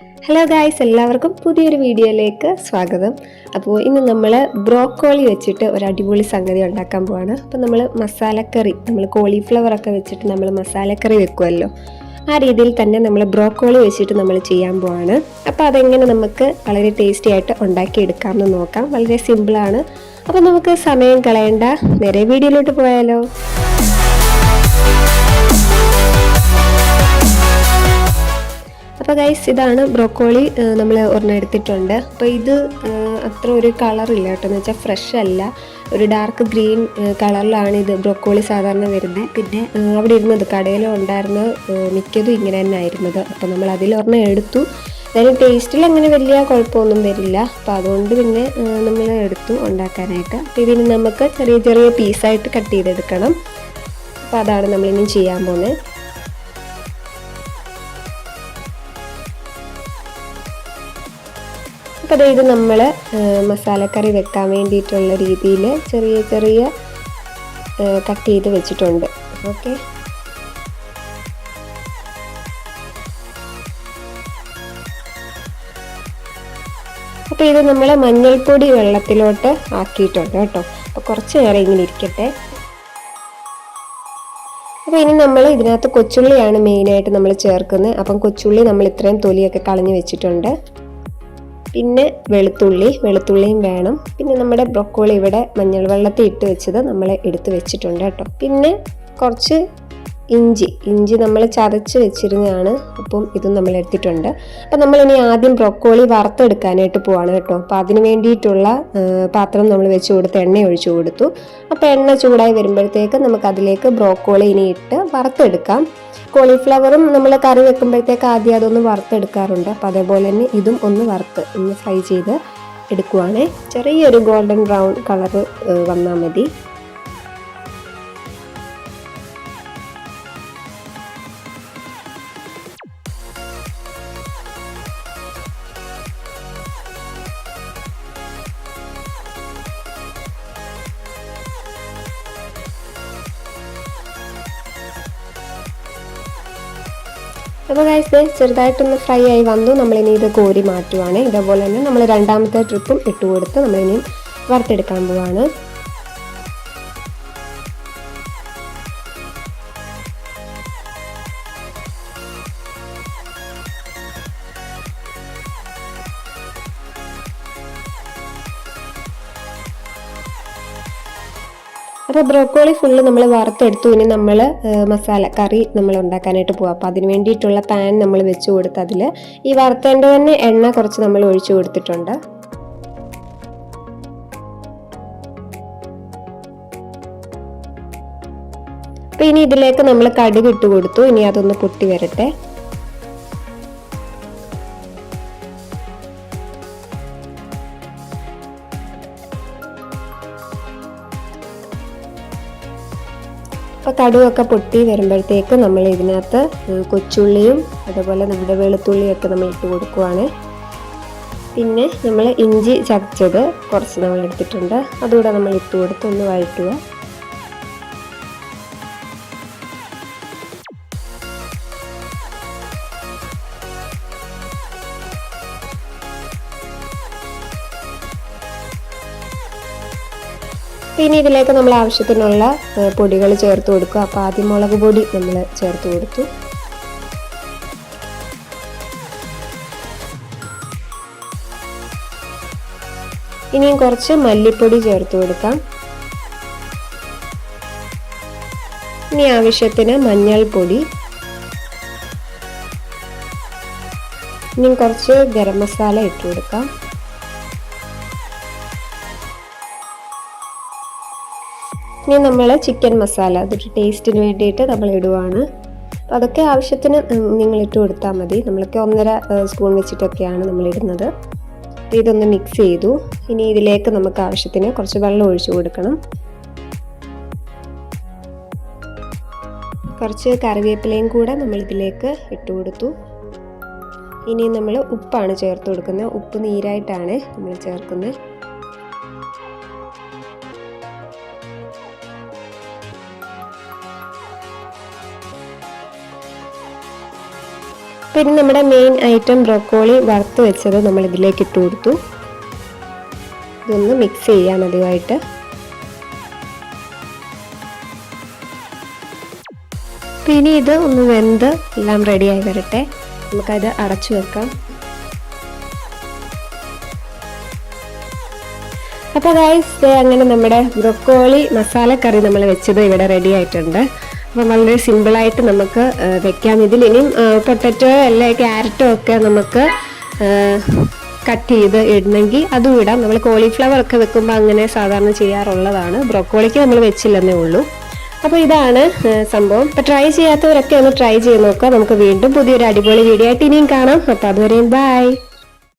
Hello guys എല്ലാവർക്കും പുതിയൊരു വീഡിയോയിലേക്ക് സ്വാഗതം. അപ്പോൾ ഇന്ന് നമ്മൾ ബ്രോക്കോളി വെച്ചിട്ട് ഒരു അടിപൊളി സംഗതി ഉണ്ടാക്കാൻ പോവാണ്. അപ്പോൾ നമ്മൾ മസാലക്കറി നമ്മൾ കോളിഫ്ലവർ ഒക്കെ വെച്ചിട്ട് നമ്മൾ മസാലക്കറി വെക്കുമല്ലോ ആ രീതിയിൽ തന്നെ നമ്മൾ ബ്രോക്കോളി വെച്ചിട്ട് നമ്മൾ ചെയ്യാൻ പോവാണ്. അപ്പോൾ അതെങ്ങനെ നമുക്ക് വളരെ ടേസ്റ്റി ആയിട്ട് ഉണ്ടാക്കിയെടുക്കാമെന്ന് നോക്കാം. വളരെ സിമ്പിളാണ് അപ്പോൾ നമുക്ക് സമയം കളയണ്ട നേരെ വീഡിയോയിലോട്ട് പോയാലോ. അപ്പോൾ ഗൈസ് ഇതാണ് ബ്രോക്കോളി നമ്മൾ ഒരെണ്ണം എടുത്തിട്ടുണ്ട്. അപ്പോൾ ഇത് അത്ര ഒരു കളറില്ല കേട്ടോ. എന്ന് വെച്ചാൽ ഫ്രഷ് അല്ല. ഒരു ഡാർക്ക് ഗ്രീൻ കളറിലാണ് ഇത് ബ്രോക്കോളി സാധാരണ വരുന്നത്. പിന്നെ അവിടെ ഇരുന്നത് കടയിലും ഉണ്ടായിരുന്ന മിക്കതും ഇങ്ങനെ തന്നെ ആയിരുന്നത്. അപ്പോൾ നമ്മൾ അതിലൊരെണ്ണം എടുത്തു. അതായത് ടേസ്റ്റിൽ അങ്ങനെ വലിയ കുഴപ്പമൊന്നും വരില്ല. അപ്പോൾ അതുകൊണ്ട് പിന്നെ നമ്മൾ എടുത്തു ഉണ്ടാക്കാനായിട്ട്. അപ്പോൾ ഇതിന് നമുക്ക് ചെറിയ ചെറിയ പീസായിട്ട് കട്ട് ചെയ്തെടുക്കണം. അപ്പോൾ അതാണ് നമ്മളിനി ചെയ്യാൻ പോകുന്നത്. അപ്പോൾ ഇത് നമ്മൾ മസാലക്കറി വെക്കാൻ വേണ്ടിയിട്ടുള്ള രീതിയിൽ ചെറിയ ചെറിയ കട്ട് ചെയ്ത് വെച്ചിട്ടുണ്ട്. ഓക്കെ? അപ്പോൾ ഇത് നമ്മൾ മഞ്ഞൾപ്പൊടി വെള്ളത്തിലോട്ട് ആക്കിയിട്ടുണ്ട് കേട്ടോ. അപ്പോൾ കുറച്ച് നേരം ഇങ്ങനെ ഇരിക്കട്ടെ. അപ്പോൾ ഇനി നമ്മൾ ഇതിനകത്ത് കൊച്ചുള്ളിയാണ് മെയിനായിട്ട് നമ്മൾ ചേർക്കുന്നത്. അപ്പം കൊച്ചുള്ളി നമ്മൾ ഇത്രയും തൊലിയൊക്കെ കളഞ്ഞ് വെച്ചിട്ടുണ്ട്. പിന്നെ വെളുത്തുള്ളി വെളുത്തുള്ളിയും വേണം. പിന്നെ നമ്മുടെ ബ്രൊക്കോളി ഇവിടെ മഞ്ഞൾ വെള്ളത്തിൽ ഇട്ട് വെച്ചത് നമ്മൾ എടുത്ത് വെച്ചിട്ടുണ്ട് കേട്ടോ. പിന്നെ കുറച്ച് ഇഞ്ചി. ഇഞ്ചി നമ്മൾ ചതച്ച് വെച്ചിരുന്നതാണ്. അപ്പം ഇതും നമ്മൾ എടുത്തിട്ടുണ്ട്. അപ്പം നമ്മളിനി ആദ്യം ബ്രൊക്കോളി വറുത്തെടുക്കാനായിട്ട് പോവാണ് കേട്ടോ. അപ്പം അതിന് വേണ്ടിയിട്ടുള്ള പാത്രം നമ്മൾ വെച്ച് കൊടുത്ത് എണ്ണ ഒഴിച്ചു കൊടുത്തു. അപ്പോൾ എണ്ണ ചൂടായി വരുമ്പോഴത്തേക്ക് നമുക്ക് അതിലേക്ക് ബ്രോക്കോളി ഇനി ഇട്ട് വറുത്തെടുക്കാം. കോളിഫ്ലവറും നമ്മൾ കറി വെക്കുമ്പോഴത്തേക്ക് ആദ്യം അതൊന്ന് വറുത്തെടുക്കാറുണ്ട്. അപ്പോൾ അതേപോലെ തന്നെ ഇതും ഒന്ന് വറുത്ത് ഒന്ന് ഫ്രൈ ചെയ്ത് എടുക്കുവാണേ. ചെറിയൊരു ഗോൾഡൻ ബ്രൗൺ കളർ വന്നാൽ മതി. അപ്പോൾ ഗൈസ് ചെറുതായിട്ടൊന്ന് ഫ്രൈ ആയി വന്നു. നമ്മളിനി ഇത് കോരി മാറ്റുവാണ്. ഇതേപോലെ തന്നെ നമ്മൾ രണ്ടാമത്തെ ട്രിപ്പും ഇട്ട് കൊടുത്ത് നമ്മളിനി വറുത്തെടുക്കാൻ പോവാണ്. അപ്പോൾ ബ്രോക്കോളി ഫുള്ള് നമ്മൾ വറുത്തെടുത്തു. ഇനി നമ്മൾ മസാല കറി നമ്മൾ ഉണ്ടാക്കാനായിട്ട് പോകാം അപ്പോൾ അതിന് വേണ്ടിയിട്ടുള്ള പാൻ നമ്മൾ വെച്ച് കൊടുത്ത് അതിൽ ഈ വറുത്തേണ്ട തന്നെ എണ്ണ കുറച്ച് നമ്മൾ ഒഴിച്ചു കൊടുത്തിട്ടുണ്ട്. അപ്പോൾ ഇനി ഇതിലേക്ക് നമ്മൾ കടുക് ഇട്ട് കൊടുത്തു. ഇനി അതൊന്ന് പൊട്ടി വരട്ടെ. അപ്പോൾ കടുവൊക്കെ പൊട്ടി വരുമ്പോഴത്തേക്ക് നമ്മൾ ഇതിനകത്ത് കൊച്ചുള്ളിയും അതുപോലെ നമ്മുടെ വെളുത്തുള്ളിയൊക്കെ നമ്മൾ ഇട്ട് കൊടുക്കുവാണ്. പിന്നെ നമ്മൾ ഇഞ്ചി ചതച്ചത് കുറച്ച് നമ്മൾ എടുത്തിട്ടുണ്ട്. അതുകൂടെ നമ്മൾ ഇട്ട് കൊടുത്ത് ഒന്ന് വഴറ്റുക. പിന്നെ ഇതിലേക്ക് നമ്മൾ ആവശ്യത്തിനുള്ള പൊടികൾ ചേർത്ത് കൊടുക്കുക. അപ്പോൾ ആദ്യം മുളക് പൊടി നമ്മൾ ചേർത്ത് കൊടുത്തു. ഇനിയും കുറച്ച് മല്ലിപ്പൊടി ചേർത്ത് കൊടുക്കാം. ഇനി ആവശ്യത്തിന് മഞ്ഞൾപ്പൊടി. ഇനിയും കുറച്ച് ഗരം മസാല ഇട്ട് കൊടുക്കാം. ഇനി നമ്മൾ ചിക്കൻ മസാല അതൊരു ടേസ്റ്റിന് വേണ്ടിയിട്ട് നമ്മൾ ഇടുവാണ്. അപ്പോൾ അതൊക്കെ ആവശ്യത്തിന് നിങ്ങൾ ഇട്ട് കൊടുത്താൽ മതി. നമ്മളൊക്കെ ഒന്നര സ്പൂൺ വെച്ചിട്ടൊക്കെയാണ് നമ്മൾ ഇടുന്നത്. അപ്പോൾ ഇതൊന്ന് മിക്സ് ചെയ്തു. ഇനി ഇതിലേക്ക് നമുക്ക് ആവശ്യത്തിന് കുറച്ച് വെള്ളം ഒഴിച്ചു കൊടുക്കണം. കുറച്ച് കറിവേപ്പിലയും കൂടെ നമ്മൾ ഇതിലേക്ക് ഇട്ട് കൊടുത്തു. ഇനി നമ്മൾ ഉപ്പാണ് ചേർത്ത് കൊടുക്കുന്നത്. ഉപ്പ് നീരായിട്ടാണ് നമ്മൾ ചേർക്കുന്നത്. ഇനി നമ്മുടെ മെയിൻ ഐറ്റം ബ്രോക്കോളി വറുത്ത് വെച്ചത് നമ്മൾ ഇതിലേക്ക് ഇട്ട് കൊടുത്തു. ഇതൊന്ന് മിക്സ് ചെയ്യാം അതുമായിട്ട് പിന്നെ ഇത് ഒന്ന് വെന്ത് എല്ലാം റെഡിയായി വരട്ടെ. നമുക്കത് അടച്ചു വെക്കാം. അപ്പോൾ ഗൈസ് അങ്ങനെ നമ്മുടെ ബ്രൊക്കോളി മസാലക്കറി നമ്മൾ വെച്ചത് ഇവിടെ റെഡി ആയിട്ടുണ്ട്. അപ്പം വളരെ സിമ്പിളായിട്ട് നമുക്ക് വെക്കാം. ഇതിൽ ഇനിയും പൊട്ടറ്റോ അല്ലെ ക്യാരറ്റോ ഒക്കെ നമുക്ക് കട്ട് ചെയ്ത് ഇടണമെങ്കിൽ അതും ഇടാം. നമ്മൾ കോളിഫ്ലവർ ഒക്കെ വെക്കുമ്പോൾ അങ്ങനെ സാധാരണ ചെയ്യാറുള്ളതാണ്. ബ്രോക്കോളിക്ക് നമ്മൾ വെച്ചില്ലെന്നേ ഉള്ളൂ. അപ്പോൾ ഇതാണ് സംഭവം. അപ്പോൾ ട്രൈ ചെയ്യാത്തവരൊക്കെ ഒന്ന് ട്രൈ ചെയ്ത് നോക്കുക. നമുക്ക് വീണ്ടും പുതിയൊരു അടിപൊളി വീഡിയോ ആയിട്ട് ഇനിയും കാണാം. അപ്പോൾ അതുവരെയും ബൈ